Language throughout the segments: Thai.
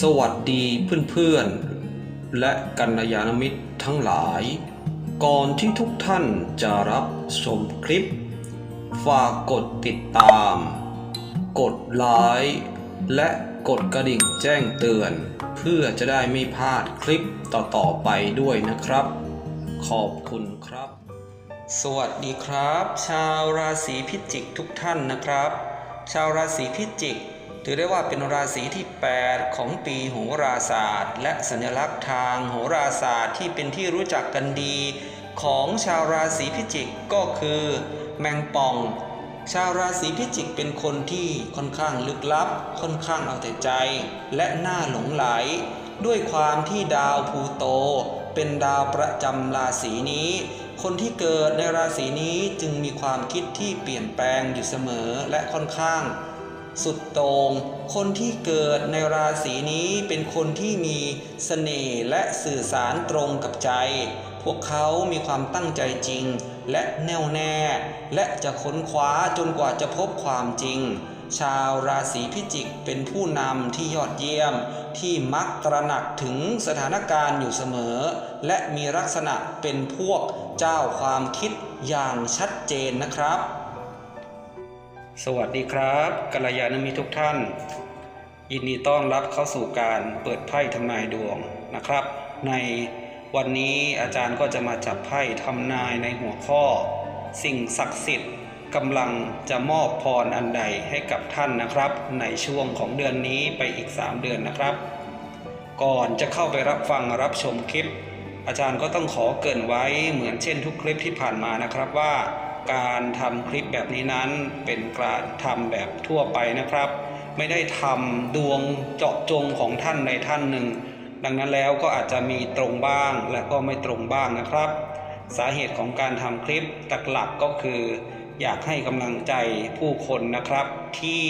สวัสดีเพื่อนๆ และกัลยาณมิตรทั้งหลาย ก่อนที่ทุกท่านจะรับชมคลิป ฝากกดติดตาม กดไลค์และกดกระดิ่งแจ้งเตือน เพื่อจะได้ไม่พลาดคลิปต่อๆไปด้วยนะครับ ขอบคุณครับ สวัสดีครับ ชาวราศีพิจิกทุกท่านนะครับ ชาวราศีพิจิก ถือได้ว่าเป็นราศีที่ 8 ของปีโหราศาสตร์ และสัญลักษณ์ทางโหราศาสตร์ที่เป็นที่รู้จักกันดี ของชาวราศีพิจิกก็คือ แมงป่อง ชาวราศีพิจิกเป็นคนที่ค่อนข้างลึกลับ ค่อนข้างเอาแต่ใจ และน่าหลงไหล ด้วยความที่ดาวพูโต เป็นดาวประจำราศีนี้คนที่เกิดในราศีนี้จึงมีความคิดที่เปลี่ยนแปลงอยู่เสมอและค่อนข้าง สุดโตง่งคนที่เกิดในราศีนี้เป็นคนที่มีเสน่ห์และสื่อสารตรงกับใจ พวกเขามีความตั้งใจจริง และแน่วแน่ และจะค้นคว้าจนกว่าจะพบความจริง ชาวราศีพิจิกเป็นผู้นำที่ยอดเยี่ยม ที่มักตระหนักถึงสถานการณ์อยู่เสมอ และมีลักษณะเป็นพวกเจ้าความคิดอย่างชัดเจนนะครับ สวัสดีครับกัลยาณมิตรทุกท่าน ยินดีต้อนรับเข้าสู่การเปิดไพ่ทำนายดวงนะครับ ในวันนี้อาจารย์ก็จะมาจับไพ่ทำนายในหัวข้อ สิ่งศักดิ์สิทธิ์กำลังจะมอบพรอันใดให้กับท่านนะครับ ในช่วงของเดือนนี้ไปอีก 3 เดือนนะครับ ก่อนจะเข้าไปรับฟังรับชมคลิป อาจารย์ก็ต้องขอเกินไว้เหมือนเช่นทุกคลิปที่ผ่านมานะครับว่า การทำคลิปแบบนี้นั้นเป็นการทำแบบทั่วไปนะครับ ไม่ได้ทำดวงเจาะจงของท่านใดท่านหนึ่ง ดังนั้นแล้วก็อาจจะมีตรงบ้างและก็ไม่ตรงบ้างนะครับ สาเหตุของการทำคลิปหลักๆก็คือ อยากให้กำลังใจผู้คนนะครับที่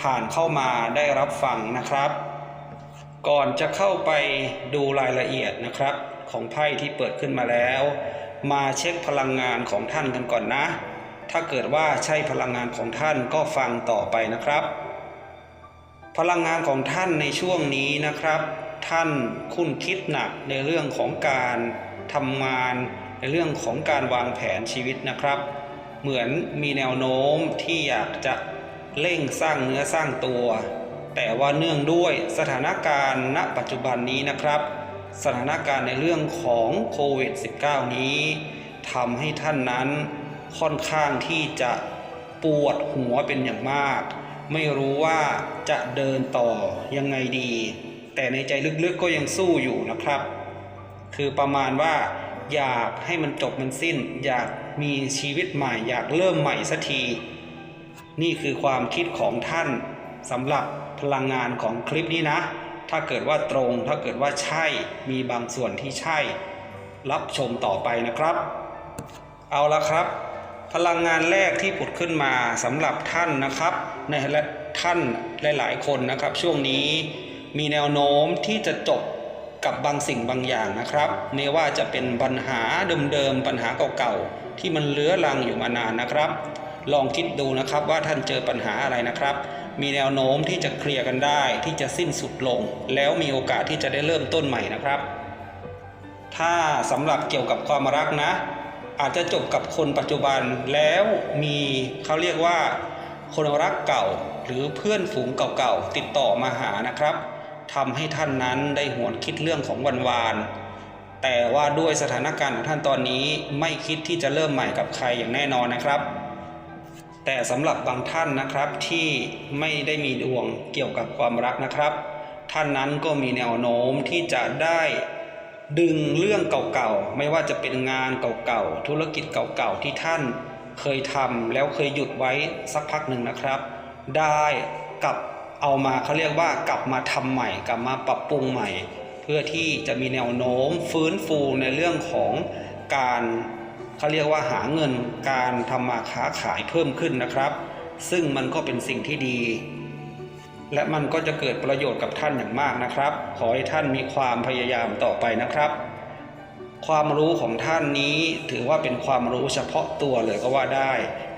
ผ่านเข้ามาได้รับฟังนะครับ ก่อนจะเข้าไปดูรายละเอียดนะครับ ของไพ่ที่เปิดขึ้นมาแล้ว มาเช็คพลังงานของท่านกันก่อนนะ ถ้าเกิดว่าใช่พลังงานของท่านก็ฟังต่อไปนะครับ พลังงานของท่านในช่วงนี้นะครับ ท่านคุ้นคิดหนักในเรื่องของการทำงานในเรื่องของการวางแผนชีวิตนะครับ เหมือนมีแนวโน้มที่อยากจะเร่งสร้างเนื้อสร้างตัว แต่ว่าเนื่องด้วยสถานการณ์ณปัจจุบันนี้นะครับ สถานการณ์ในเรื่องของโควิด -19 นี้ทำให้ท่านนั้นค่อนข้างที่จะปวดหัวเป็นอย่างมาก ไม่รู้ว่าจะเดินต่อยังไงดี แต่ในใจลึกๆก็ยังสู้อยู่นะครับ คือประมาณว่าอยากให้มันจบมันสิ้น อยากมีชีวิตใหม่ อยากเริ่มใหม่สักที นี่คือความคิดของท่านสำหรับพลังงานของคลิปนี้นะ ถ้าเกิดว่าตรง ถ้าเกิดว่าใช่ มีบางส่วนที่ใช่ รับชมต่อไปนะครับ เอาละครับ พลังงานแรกที่ผุดขึ้นมาสำหรับท่านนะครับ ในและท่านหลาย ๆ คนนะครับ ช่วงนี้มีแนวโน้มที่จะจบกับบางสิ่งบางอย่างนะครับไม่ว่าจะเป็นปัญหาเดิมๆปัญหาเก่าๆที่มันเลื้อรังอยู่มานานนะครับ ลองคิดดูนะครับว่าท่านเจอปัญหาอะไรนะครับ มีแนวโน้มที่จะเคลียร์กันได้ที่จะสิ้นสุดลง แล้วมีโอกาสที่จะได้เริ่มต้นใหม่นะครับ ถ้าสำหรับเกี่ยวกับความรักนะ อาจจะจบกับคนปัจจุบันแล้วมีเขาเรียกว่า คนรักเก่าหรือเพื่อนฝูงเก่าๆติดต่อมาหานะครับทำให้ท่านนั้นได้หวนคิดเรื่องของวันวานแต่ว่าด้วยสถานการณ์ของท่านตอนนี้ไม่คิดที่จะเริ่มใหม่กับใครอย่างแน่นอนนะครับ แต่สำหรับบางท่านนะครับที่ไม่ได้มีดวงเกี่ยวกับความรักนะครับ ท่านนั้นก็มีแนวโน้มที่จะได้ดึงเรื่องเก่าๆ ไม่ว่าจะเป็นงานเก่าๆ ธุรกิจเก่าๆ ที่ท่านเคยทำแล้วเคยหยุดไว้สักพักหนึ่งนะครับ ได้กลับเอามาเขาเรียกว่ากลับมาทำใหม่ กลับมาปรับปรุงใหม่ เพื่อที่จะมีแนวโน้มฟื้นฟูในเรื่องของการ เขาเรียกว่าหาเงินการทำมาค้าขายเพิ่มขึ้นนะครับ ซึ่งมันก็เป็นสิ่งที่ดี และมันก็จะเกิดประโยชน์กับท่านอย่างมากนะครับ ขอให้ท่านมีความพยายามต่อไปนะครับ ความรู้ของท่านนี้ถือว่าเป็นความรู้เฉพาะตัวเลยก็ว่าได้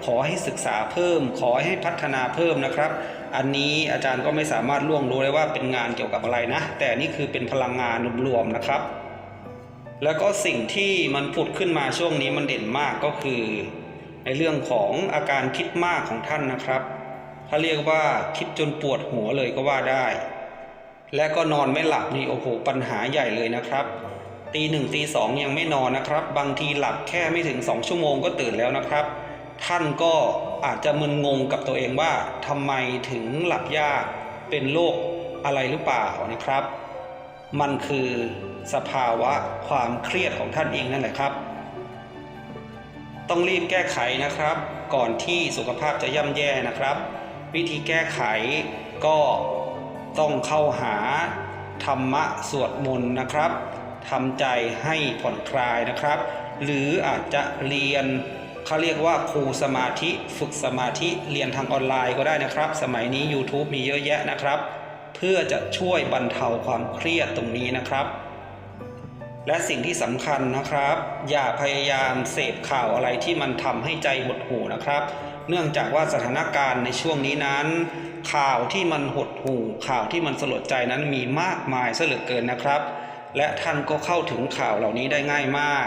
ขอให้ศึกษาเพิ่ม ขอให้พัฒนาเพิ่มนะครับ อันนี้อาจารย์ก็ไม่สามารถล่วงรู้ได้ว่าเป็นงานเกี่ยวกับอะไรนะ แต่นี่คือเป็นพลังงานรวมๆนะครับ แล้วก็สิ่งที่มันผุดขึ้นมาช่วงนี้มันเด่นมากก็คือ ในเรื่องของอาการคิดมากของท่านนะครับเขาเรียกว่าคิดจนปวดหัวเลยก็ว่าได้ และก็นอนไม่หลับนี่โอ้โหปัญหาใหญ่เลยนะครับ ตีหนึ่งตีสองยังไม่นอนนะครับ บางทีหลับแค่ไม่ถึงสองชั่วโมงก็ตื่นแล้วนะครับ ท่านก็อาจจะมึนงงกับตัวเองว่าทำไมถึงหลับยากเป็นโรคอะไรหรือเปล่านะครับ มันคือ สภาวะความเครียดของท่านเองนั่นแหละครับ ต้องรีบแก้ไขนะครับ ก่อนที่สุขภาพจะย่ำแย่นะครับ วิธีแก้ไขก็ต้องเข้าหาธรรมะสวดมนต์นะครับทำใจให้ผ่อนคลายนะครับ หรืออาจจะเรียนเขาเรียกว่าครูสมาธิฝึกสมาธิเรียนทางออนไลน์ก็ได้นะครับ สมัยนี้ YouTube มีเยอะแยะนะครับ เพื่อจะช่วยบรรเทาความเครียดตรงนี้นะครับ และสิ่งที่สำคัญนะครับ อย่าพยายามเสพข่าวอะไรที่มันทำให้ใจหดหู่นะครับ เนื่องจากว่าสถานการณ์ในช่วงนี้นั้น ข่าวที่มันหดหู่ ข่าวที่มันสลดใจนั้นมีมากมายซะเหลือเกินนะครับ และท่านก็เข้าถึงข่าวเหล่านี้ได้ง่ายมาก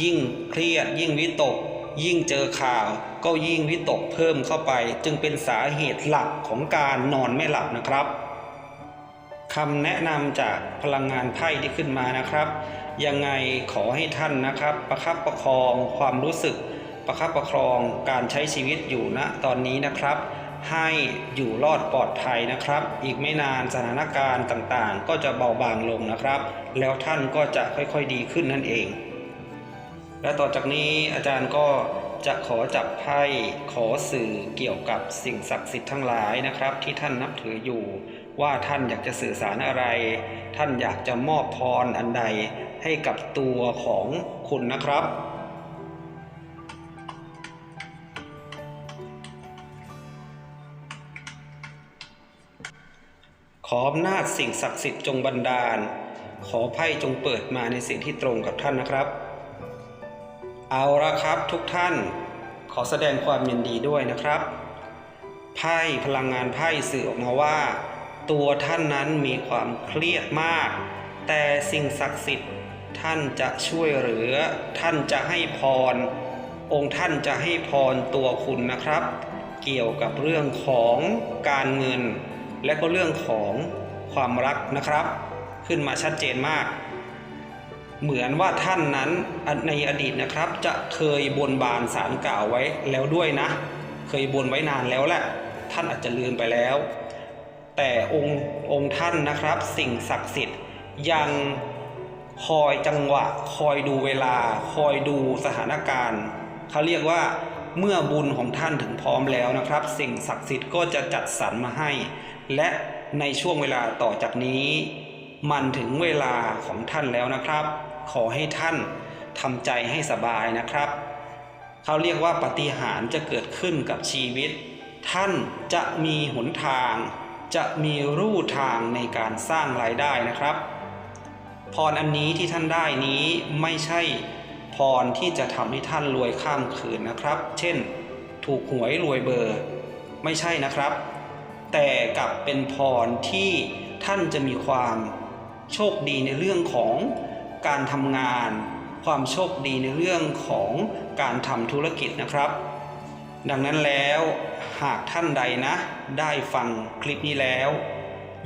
ยิ่งเครียด ยิ่งวิตก ยิ่งเจอข่าวก็ยิ่งวิตกเพิ่มเข้าไป จึงเป็นสาเหตุหลักของการนอนไม่หลับนะครับ คำแนะนำจากพลังงานไพ่ที่ขึ้นมานะครับ ยังไงขอให้ท่านนะครับ ประคับประคองความรู้สึก ประคับประคองการใช้ชีวิตอยู่ณตอนนี้นะครับ ให้อยู่รอดปลอดภัยนะครับ อีกไม่นานสถานการณ์ต่างๆ ก็จะเบาบางลงนะครับ แล้วท่านก็จะค่อยๆดีขึ้นนั่นเอง และต่อจากนี้อาจารย์ก็จะขอจับไพ่ขอสื่อเกี่ยวกับสิ่งศักดิ์สิทธิ์ทั้งหลายนะครับ ที่ท่านนับถืออยู่ ว่าท่านอยากจะสื่อสารอะไร ท่านอยากจะมอบพรอันใดให้กับตัวของคุณนะครับ ขออำนาจสิ่งศักดิ์สิทธิ์จงบันดาล ขอไพ่จงเปิดมาในสิ่งที่ตรงกับท่านนะครับ เอาละครับทุกท่าน ขอแสดงความยินดีด้วยนะครับ ไพ่พลังงานไพ่สื่อออกมาว่า ตัวท่านนั้นมีความเครียดมาก แต่สิ่งศักดิ์สิทธิ์ท่านจะช่วยเหลือ ท่านจะให้พร องค์ท่านจะให้พรตัวคุณนะครับ เกี่ยวกับเรื่องของการเงิน และก็เรื่องของความรักนะครับ ขึ้นมาชัดเจนมาก เหมือนว่าท่านนั้นในอดีตนะครับ จะเคยบนบานสารกล่าวไว้แล้วด้วยนะ เคยบนไว้นานแล้วแหละ ท่านอาจจะลืมไปแล้ว แต่องค์องค์ท่านนะครับ สิ่งศักดิ์สิทธิ์ยังคอยจังหวะ คอยดูเวลา คอยดูสถานการณ์เขาเรียกว่าเมื่อบุญของท่านถึงพร้อมแล้วนะครับ สิ่งศักดิ์สิทธิ์ก็จะจัดสรรมาให้ และในช่วงเวลาต่อจากนี้ มันถึงเวลาของท่านแล้วนะครับ ขอให้ท่านทำใจให้สบายนะครับเขาเรียกว่าปฏิหารจะเกิดขึ้นกับชีวิต ท่านจะมีหนทาง จะมีรูทางในการสร้างรายได้นะครับ พรอันนี้ที่ท่านได้นี้ไม่ใช่พรที่จะทำให้ท่านรวยข้ามคืนนะครับ เช่น ถูกหวยรวยเบอร์ ไม่ใช่นะครับ แต่กลับเป็นพรที่ท่านจะมีความโชคดีในเรื่องของการทำงาน ความโชคดีในเรื่องของการทำธุรกิจนะครับ ดังนั้นแล้วหากท่านใดนะ ได้ฟังคลิปนี้แล้ว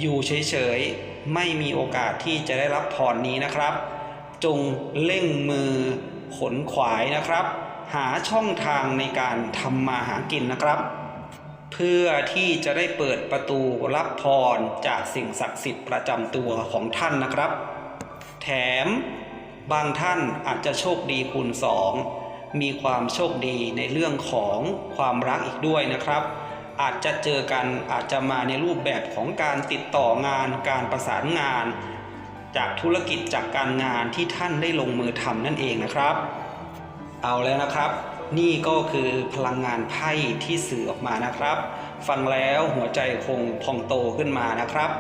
อยู่เฉยๆ ไม่มีโอกาสที่จะได้รับพรนี้นะครับ จงเร่งมือขนขวายนะครับ หาช่องทางในการทำมาหากินนะครับ เพื่อที่จะได้เปิดประตูรับพรจากสิ่งศักดิ์สิทธิ์ประจำตัวของท่านนะครับ แถมบางท่านอาจจะโชคดีคูณสอง มีความโชคดีในเรื่องของความรักอีกด้วยนะครับ อาจจะเจอกันอาจจะมาในรูปแบบของการติดต่องานการประสานงาน จากธุรกิจจากการงานที่ท่านได้ลงมือทำนั่นเองนะครับ เอาแล้วนะครับ นี่ก็คือพลังงานไพ่ที่สื่อออกมานะครับ ฟังแล้วหัวใจคงพองโตขึ้นมานะครับ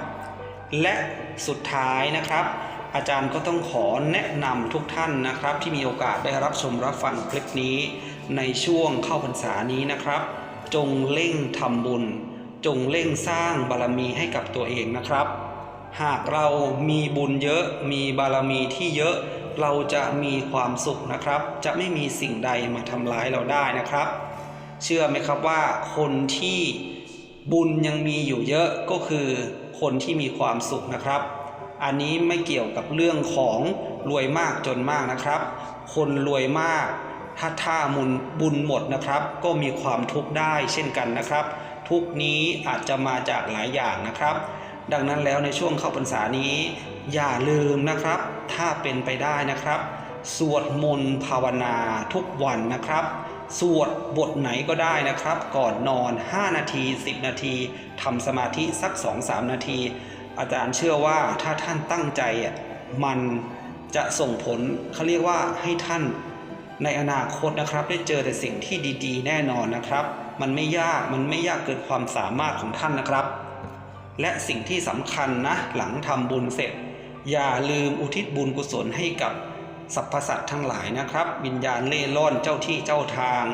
และสุดท้ายนะครับ อาจารย์ก็ต้องขอแนะนำทุกท่านนะครับ ที่มีโอกาสได้รับชมรับฟังคลิปนี้ ในช่วงเข้าพรรษานี้นะครับ จงเร่งทำบุญ จงเร่งสร้างบารมีให้กับตัวเองนะครับ หากเรามีบุญเยอะมีบารมีที่เยอะเราจะมีความสุขนะครับ จะไม่มีสิ่งใดมาทำร้ายเราได้นะครับ เชื่อไหมครับว่าคนที่บุญยังมีอยู่เยอะก็คือคนที่มีความสุขนะครับ อันนี้ไม่เกี่ยวกับเรื่องของรวยมากจนมากนะครับ คนรวยมากถ้าท่ามุนบุญหมดนะครับ ก็มีความทุกข์ได้เช่นกันนะครับ ทุกนี้อาจจะมาจากหลายอย่างนะครับ ดังนั้นแล้วในช่วงเข้าพรรษานี้ อย่าลืมนะครับ ถ้าเป็นไปได้นะครับ สวดมนต์ภาวนาทุกวันนะครับ สวดบทไหนก็ได้นะครับ ก่อนนอน 5 นาที 10 นาทีทำสมาธิสัก 2-3 นาที อาจารย์เชื่อว่าถ้าท่านตั้งใจอะมันจะส่งผลเขาเรียกว่าให้ท่านในอนาคตนะครับ ได้เจอแต่สิ่งที่ดีๆ แน่นอนนะครับ มันไม่ยากมันไม่ยากเกินความสามารถของท่านนะครับ และสิ่งที่สำคัญนะหลังทำบุญเสร็จ อย่าลืมอุทิศบุญกุศลให้กับสรรพสัตว์ทั้งหลายนะครับ วิญญาณเล่ร่อนเจ้าที่เจ้าทาง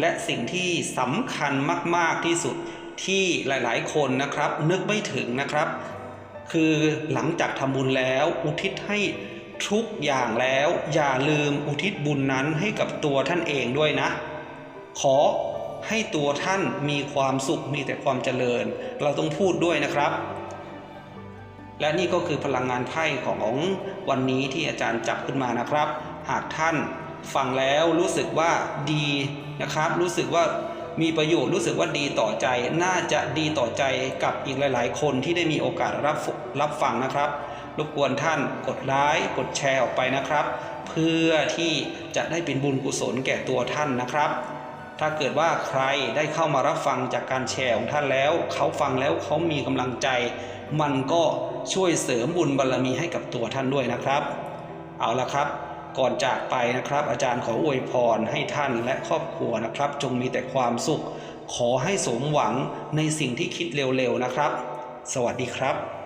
และสิ่งที่สำคัญมากๆที่สุดที่หลายๆ คนนะครับ นึกไม่ถึงนะครับ คือหลังจากทำบุญแล้วอุทิศให้ทุกอย่างแล้วอย่าลืมอุทิศบุญนั้นให้กับตัวท่านเองด้วยนะ ขอให้ตัวท่านมีความสุขมีแต่ความเจริญ เราต้องพูดด้วยนะครับ และนี่ก็คือพลังงานไพ่ของวันนี้ที่อาจารย์จับขึ้นมานะครับ หากท่านฟังแล้วรู้สึกว่าดีนะครับ รู้สึกว่า มีประโยชน์รู้สึกว่าดีต่อใจ น่าจะดีต่อใจกับอีกหลาย ๆ คนที่ได้มีโอกาสรับรับฟังนะครับรบกวนท่านกดไลค์กดแชร์ออกไปนะครับ เพื่อที่จะได้เป็นบุญกุศลแก่ตัวท่านนะครับ ถ้าเกิดว่าใครได้เข้ามารับฟังจากการแชร์ของท่านแล้ว เขาฟังแล้วเขามีกำลังใจ มันก็ช่วยเสริมบุญบารรมีให้กับตัวท่านด้วยนะครับ เอาละครับ ก่อนจากไปนะครับ อาจารย์ขออวยพรให้ท่านและครอบครัวนะครับ จงมีแต่ความสุข ขอให้สมหวังในสิ่งที่คิดเร็วๆนะครับ สวัสดีครับ